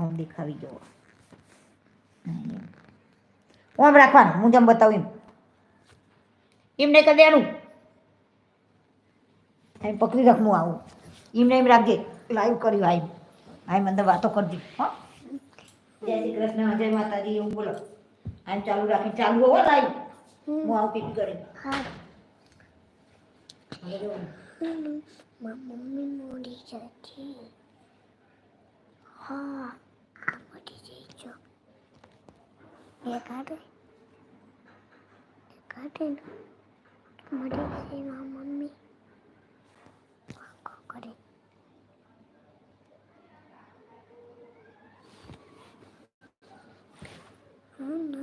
આમ દેખાવી જોવો ઓમ રાખવાનું? હું જેમ બતાવું એમ. નહીં કરી દેવાનું. એમ પકડી રાખ હું આવું. એમને એમ રાખજે. લાઈવ કર્યું આઈ આઈ મને વાતો કરજે. હા. જય શ્રી કૃષ્ણ જય માતાજી એવું બોલો. આમ ચાલુ રાખી ચાલુ હો લાઈવ. હું આવું પીક કરી હા. મમ્મી મોડી જતી હા. ఎగాడు ఎగాడేను మడేసి మా మమ్మీ ఒక్కొక్కరి అవునా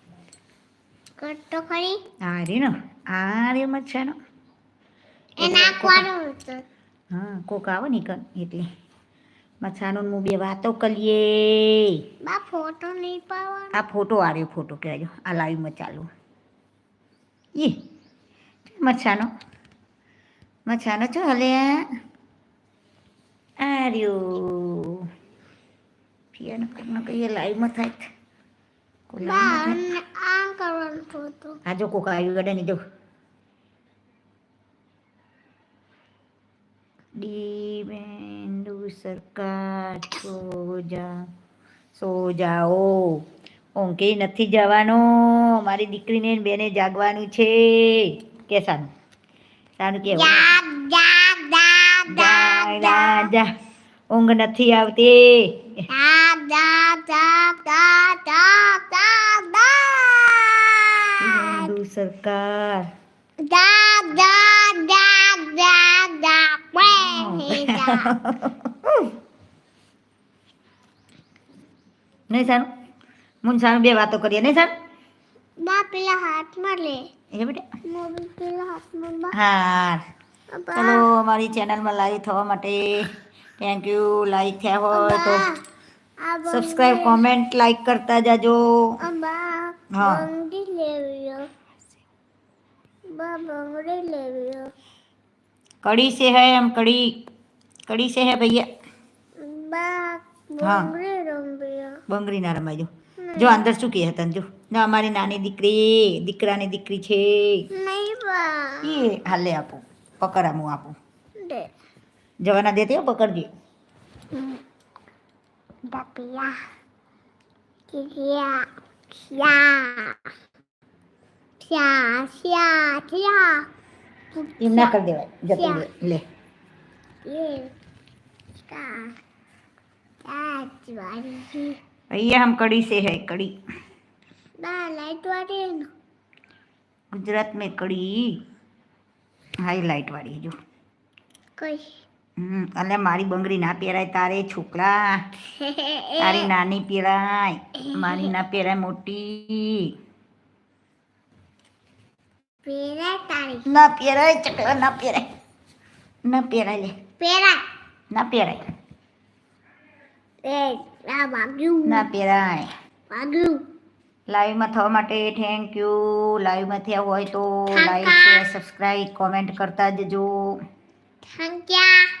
કરતો ખરી આ રે ને આ રે મચ્છાનો એ નાખવાનો હતો હા કોક આવે ને કન એટલે મચ્છાનો ને હું બે વાતો કરીએ બા ફોટો નહીં પાવાનો આ ફોટો આર્યો ફોટો કહેજો આ લાઈવમાં ચાલુ ઈ મચ્છાનો મચ્છાનો છો હલે આર્યો ફિયાનો કંઈક ને કંઈ લાઈવમાં થાય આ જો કોક આવ્યું ગડે ને જો ડીબેન્ડુ સરકાર સો જા સો જાઓ ઊંઘે નથી જવાનો મારી દીકરીને બેને જાગવાનું છે કે સાનું સાનું કેવું ઊંઘ નથી આવતી જા જા જા જા જા જા જા ડીબેન્ડુ સરકાર જા જા જા જા જા બે જા નહીં સારું મુન સારું બે વાતો કરીએ નહીં સારું બા પેલા હાથમાં લે એ બેટા મોબાઈલ પેલા હાથમાં બા હા બા ચલો અમારી ચેનલમાં લાઈવ થવા માટે થેન્ક યુ લાઈક થયા હોય તો આ સબસ્ક્રાઇબ કોમેન્ટ લાઈક કરતા જાજો. હા. કડી સે હે. એમ કડી કડી સે હે ભૈયા? હા. બંગડી રમ્યો ના રમાજો જો અંદર શું કહે તને જો? જો અમારી નાની દીકરી દીકરાની દીકરી છે. એ હાલે આપું. પકડામું આપું. જવાના દેતી હો પકડજે. बकला ये हम कड़ी से है कड़ी लाइट वाली गुजरात में कड़ी हाई लाइट वाली जो कड़ी એટલે મારી બંગડી ના પહેરાય તારે છોકરા. તારી નાની પહેરાય મારી ના પહેરાય મોટી. ના પહેરાય ચકલા ના પહેરાય. ના પહેરાય લે. પેરા ના પહેરાય. ના પહેરાય. લાઈવમાં થવા માટે થેન્ક યુ લાઈવમાં થયા હોય તો thank like share subscribe comment કરતા જજો. થંક્યા.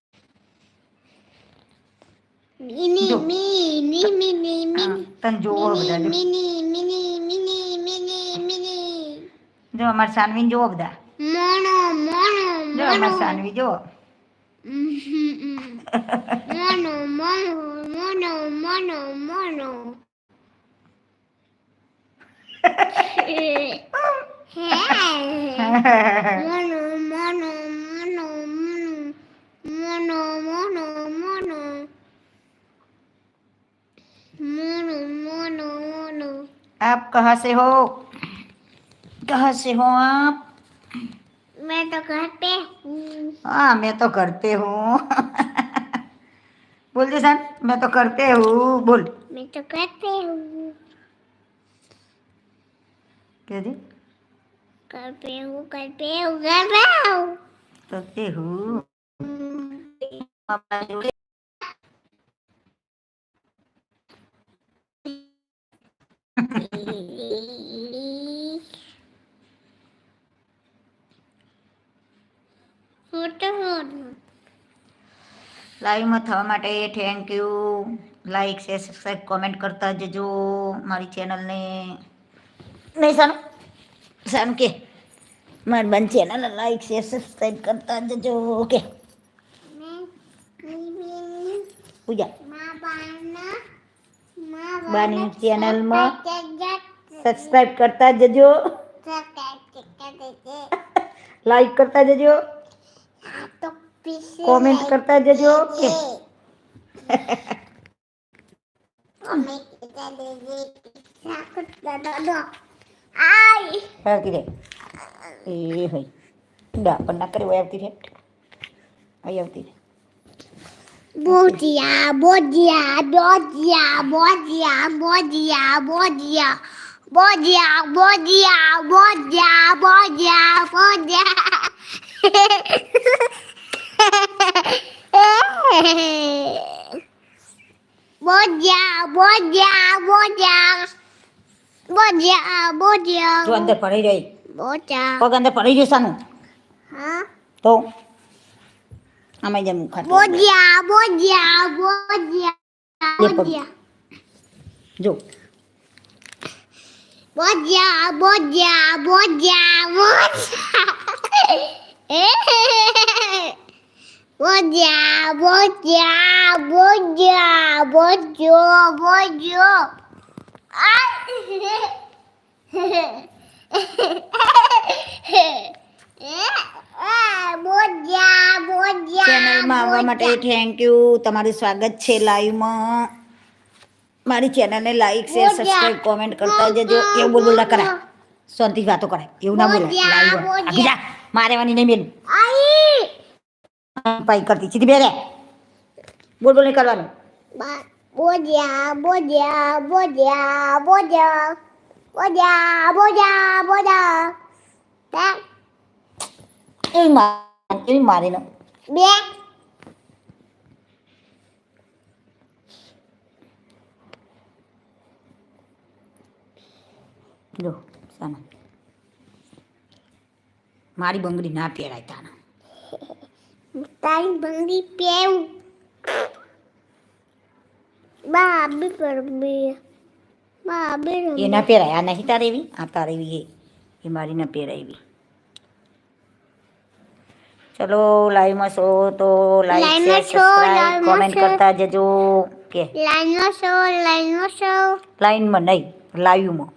જો. મિની મિની હા, મિની તને જોવો બધા જો. Mini mini mini mini mini જો અમારે સાનવીને જોવો બધા મોનો મોનો જો અમારે મોનો સાનવી જોવો mono mono mono mono mono mono mono mono mono mono mono मोनो मोनो। आप कहाँ से हो? कहाँ से हो आप? मैं तो घर पे हूँ। हाँ मैं तो घर पे हूँ। बोल दे सर मैं तो घर पे हूँ बोल। मैं तो घर पे हूँ। क्या जी? घर पे हूँ घर पे हूँ घर पे हूँ। घर पे हूँ। हम्म। લાઈવમાં થવા માટે thank you like share subscribe comment કરતા જજો મારી ચેનલને નહીં સાનું સાનું કે મારી બંધ ચેનલ લાઈક શેર સબસ્ક્રાઈબ કરતા જજો ઓકે પૂજા બાની ચેનલમાં સબસ્ક્રાઈબ કરતા જજો લાઈક કરતા જજો કોમેન્ટ કરતા જજો કે આઈ આવતી રે એ હોય ડા પણ ના કરે હોય આવતી રે અહીં આવતી રે બોધિયા બોધિયા બોધિયા બોધિયા બોધિયા બોધિયા બોધિયા બોધિયા બોધિયા બોધિયા બોજા બોજા બોજા બોજા બોજા તું અંદર પડી રહી. બોજા પગ અંદર પડી રહ્યો સાનું હા તો આમાં જેમ ખાટ બોજા બોજા બોજા જો. બોજા બોજા બોજા બોજા. બોધિયા બોધિયા બોધિયો બોધિયો બોધિયા બોધિયા ચેનલમાં આવવા માટે થેન્ક યુ તમારું સ્વાગત છે લાઈવમાં મારી ચેનલને લાઈક શેર બોલ્યા. સબસ્ક્રાઇબ કોમેન્ટ કરતા જજો એવું બોલ બોલ કરાય શાંતિ વાતો કરાય એવું ના બોલાય બોલ્યા, લાઈવ બોલ્યા. આપી જા મારેવાની નહીં બેન આઈ sampai ke titik bere. Bul bul Boja, boja, boja, boja, boja, boja, boja. bodia, bodia. Tak. Ilma, ilma dino. Bia. Lo, sana. Mari bangun di napi ya, Raitana. તારી બંગડી પેવું. બાબી પર બે. બા, એ ના પહેરાય. આ નહીં તારે એવી? આ તારે એવી એ મારી ના પહેરાય એવી. ચલો લાઈવમાં છો તો લાઈક સબસ્ક્રાઇબ કોમેન્ટ કરતા જજો. કે લાઈનનો છો લાઈનનો છો. લાઈનમાં નહીં લાઈવમાં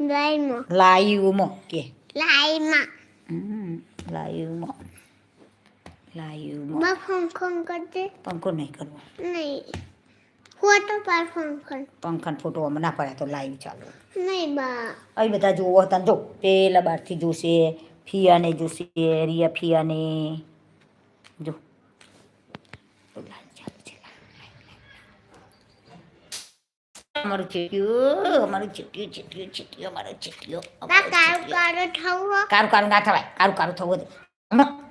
લાઈવમાં લાઈવમાં કે લાઈનમાં. લાઈવમાં લાઈવમાં બા, ફોન ફોન કરજે. પંખો નહીં કરવો નહીં. ફોટો પર ફોન કર. પંખાનો ફોટો આમાં ના પડે તો લાઈવ ચાલુ નહીં બા. અહીં બધા જોવો હતા જો પેલા બહારથી જોશે ફિયાને જોશે રિયા ફિયાને જો તો લાઈવ ચાલુ છે અમારું ચીટિયું અમારું ચીટિયું ચીટિયું ચીટિયું અમારું ચીટિયું ના અમારું કાળું ચીટિયું. કાળું થવું કારું કારું ના થવાય કારું કારું થવું દે હમણાં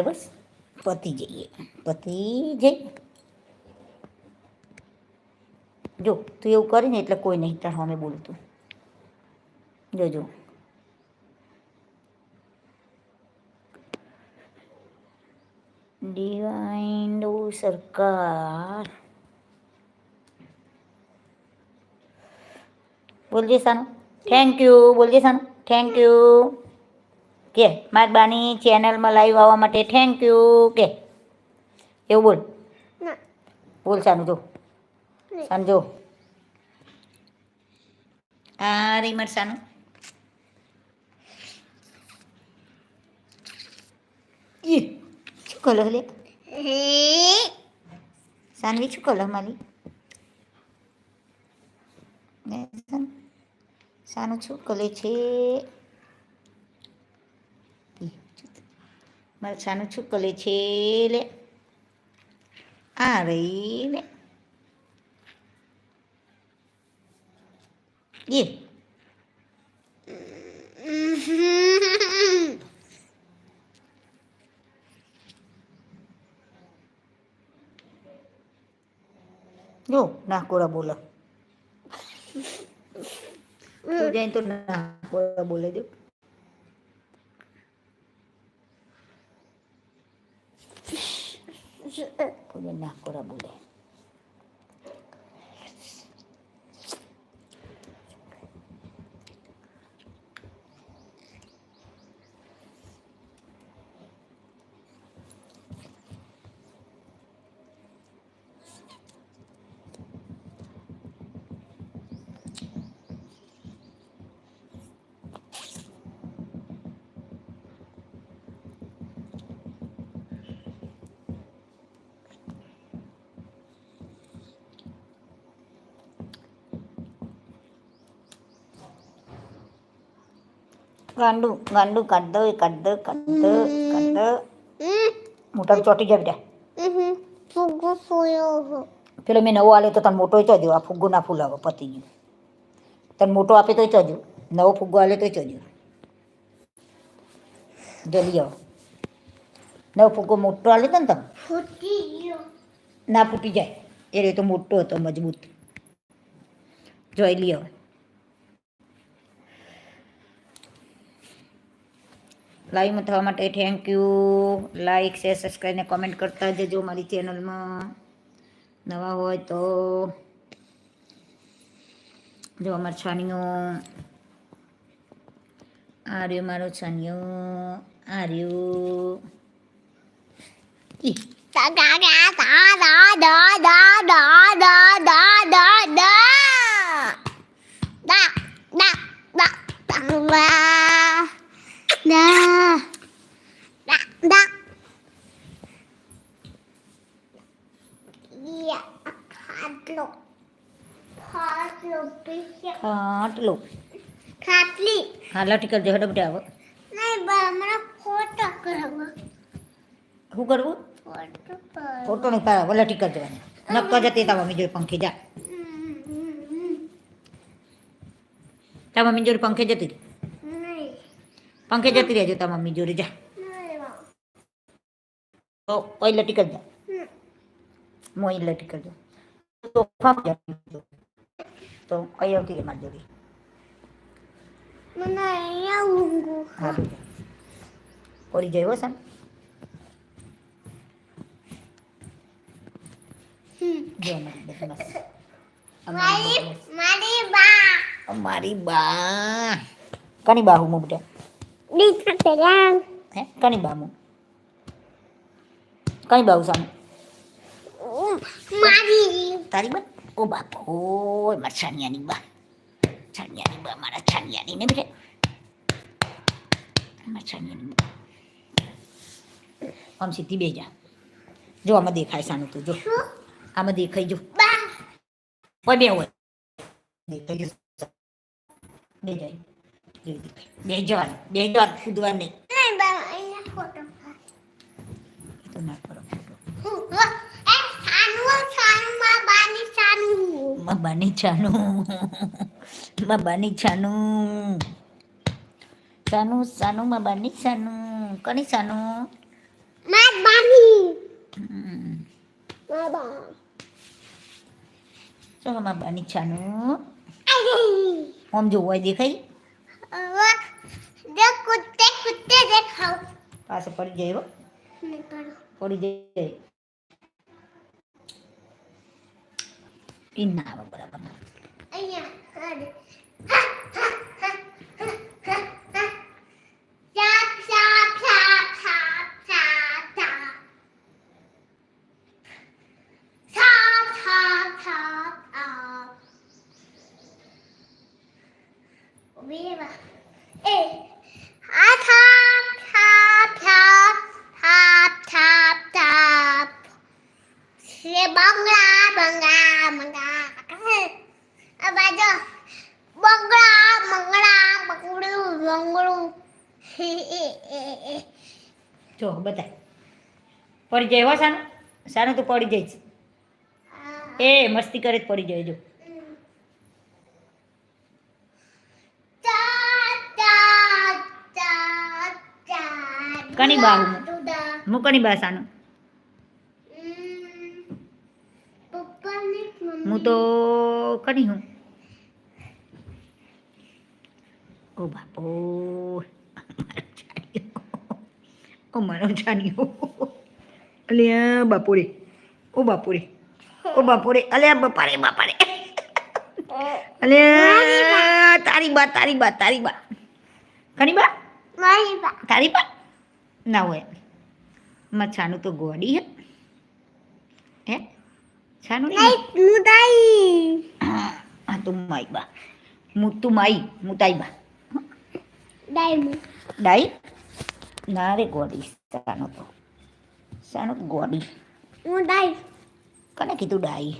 કર એટલે બસ પતી જઈએ પતી જઈ જો તું એવું કરીને એટલે કોઈ નહીં તાર સામે બોલતું જોજો ડિવાઇન સરકાર બોલજે સાનું થેન્ક યુ બોલજે સાનું થેન્ક યુ કે મારબાની ચેનલમાં લાઈવ આવવા માટે થેન્ક યુ કે એવું બોલ. બોલ સાનું સમજો આ રહી મારી સાનું. ઈ શું કલર લે? સાનવી શું કલર મારી સાનું? શું કલર છે? મલસાનું છુકલે છે લે. આ રહીને લે. એ જો, નાકોરા બોલો. તું જાય તો નાકોરા બોલે જો ગાંડું ગાંડુ કાઢ દો કાઢ દો કાઢ દો કાઢ દો મોટા ચોટી જાય બેટા ફુગ્ગો ફૂયો પેલો મેં નવો આલ્યો તો તને મોટો ચોજો આ ફુગ્ગો ના ફૂલાવો પતી ગયું તને મોટો આપે તો ચોજો નવો ફુગ્ગો આલે તો ચોજો જલ્દી આવો નવો ફુગ્ગો મોટો આલે તો ને તમે ના ફૂટી જાય એ રે તો મોટો હતો મજબૂત જોઈ લ્યો લાઈવમાં થવા માટે thank you like share subscribe ને કોમેન્ટ કરતા જજો મારી ચેનલમાં નવા હોય તો. જો અમારો છાનિયો આ રહ્યો મારો છાનિયો આ રહ્યો. ઈ. खाटलो खाटली हाँ लाठी कर दे हट बेटा आव नहीं हमरा फ़ोटो करवा હું કરવું ફોટો નું પાડો વલાટી કરી દેવાની નક્કો જતી તા મમ્મી જોડે પંખી જા તા મમ્મી જોડે પંખે જતી રહી પંખે જતી રહેજો તા મમ્મી જોડે જા તો ઓઈ લટી કરી દો હું ઓઈ લટી કરી દો સોફા તો કઈ આવતી રે મારી જોડે મને અહીંયા ઊંઘું હા બેટા પડી જાય હો સામ જો અમારી બદમાશ. અમારી મારી બદમાશ. મારી બા અમારી બા કની બા હું બેટા દીકરા પેલા હે કની બા હું કની બા સામે મારી તારી બા ઓ બાપો મારા છાનિયાની બા છાનિયાની બા મારા છાનિયાની ને બેટે મારા છાનિયાની બા આમ સીધી બે જા જો આમાં દેખાય સાનું તું જો આમાં દેખાય જો બા કોઈ બે હોય દેખાય જો બે જાય. બે જવાનું બે જવાનું નહીં તો ના કરો mabani chanu. Mabani chanu. Chanu sanu mabani chanu. Kani chanu? Mabani. Hmm. Maba so mabani chanu. Om jowo jowai dekhai dekh kutte kutte dekhau ah, pas par jaibo padi jai. ઈ ના બરાબર અહીંયા પડી જાય હો સાનું સાનું તું પડી જઈશ એ મસ્તી કરે જ પડી જાય જો. બાહુ? હું કણી બા સાનું? હું તો કની હું? ઓ બાપો. ઓ મારો જાણ્યો અલ્યા બાપુરે ઓ બાપુરે ઓ બાપુરે અલ્યા બાપારે બાપારે અલ્યા તારી બા તારી બા તારી બા કની બા મારી બા તારી બા ના હોય માં છાનું તો ગોડી હે હે છાનું નહીં નહીં મુદાઈ આ તું માઈ બા હું તું માઈ હું તાઈ બા ડાયમુ ડાઈ ના રે ગોડી સાનો તો સાનો તો હું મુદાઈ કને કીધું ડાઈ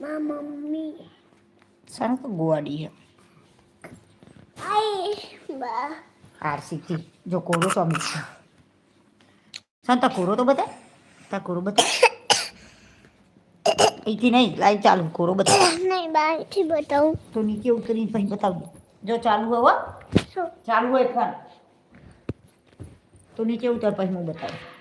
મા મમ્મી સાનો તો ગોડી હે આઈ બા આરસીથી જો કોરો સ્વામી છે સાન તા કોરો તો બતા તા કોરો બતા અહીંથી નહીં લાઈવ ચાલુ કોરો બતા નહીં બહારથી બતાવું તો નીચે ઉતરીને પછી બતાવું જો ચાલુ હોય ચાલુ હોય ફોન તો નીચે ઉતર પછી હું બતાવું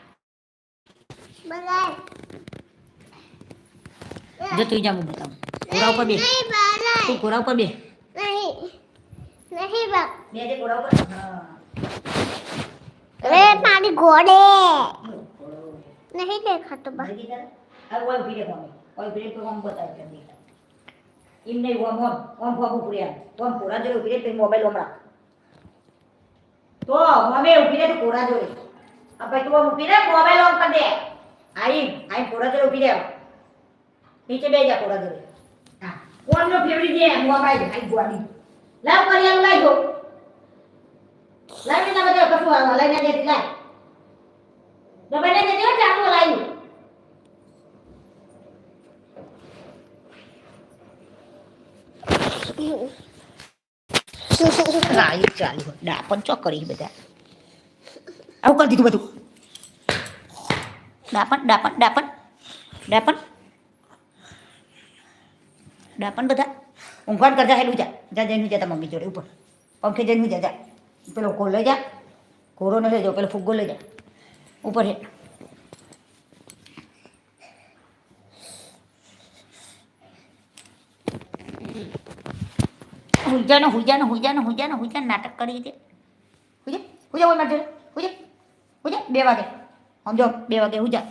જો તું જા હું બતાવું કોરા ઉપર બે નહીં બગાય તું કોરા ઉપર બે નહીં નહીં બા બે જે કોરા ઉપર હા રે મારી ઘોડે નહીં દેખાતો બા ભાઈ દીકરા આ ઓય ઉભી રે કોમે ઓય ઉભી રે તો આમ બતાવ કે દીકરા એમ નહીં ઓમ ઓમ ઓમ ફોમ ઉપરી આમ ઓમ કોરા જોડે ઉભી રે તો મોબાઈલ ઓમ રાખ તો મમે ઉભી રે તો કોરા જોડે આ ભાઈ તું ઓમ ઉભી રે મોબાઈલ ઓમ કર દે આઈ આઈ પોરાદર ઊભી રહ્યો નીચે બે જા પોરાદર હા. કોણનો ફેવડી દે હું આપાઈ આઈ ગોડી લાવ કરિયાનું લાઈ ગો લાવી ના બધા કશું આવવા લઈને દેતી લાઈ દબાઈને દેજો ચાકુ લાવી રાઈ ચાલ્યું ડાપણ ચોકડી બધા. આવું કરી દીધું બધું. ડાપણ ડાપણ ડાપણ ડાપણ ડાપણ બધા ઊંઘવાન કરજા હેલું જા જા જઈને જતા મમ્મી જોડે ઉપર પંખે જઈને જા જા પેલો કોલ લઈ જા કોરો ન લઈ જાઓ પેલો ફુગ્ગો લઈ જા ઉપર હે હુજાનો હુજાનો હુજાનો હુજાનો હુજાન નાટક કરી દે હુજા હુજા બોલ મારજે હુજે હુજે બે વાગે સમજો બે વાગે હુજા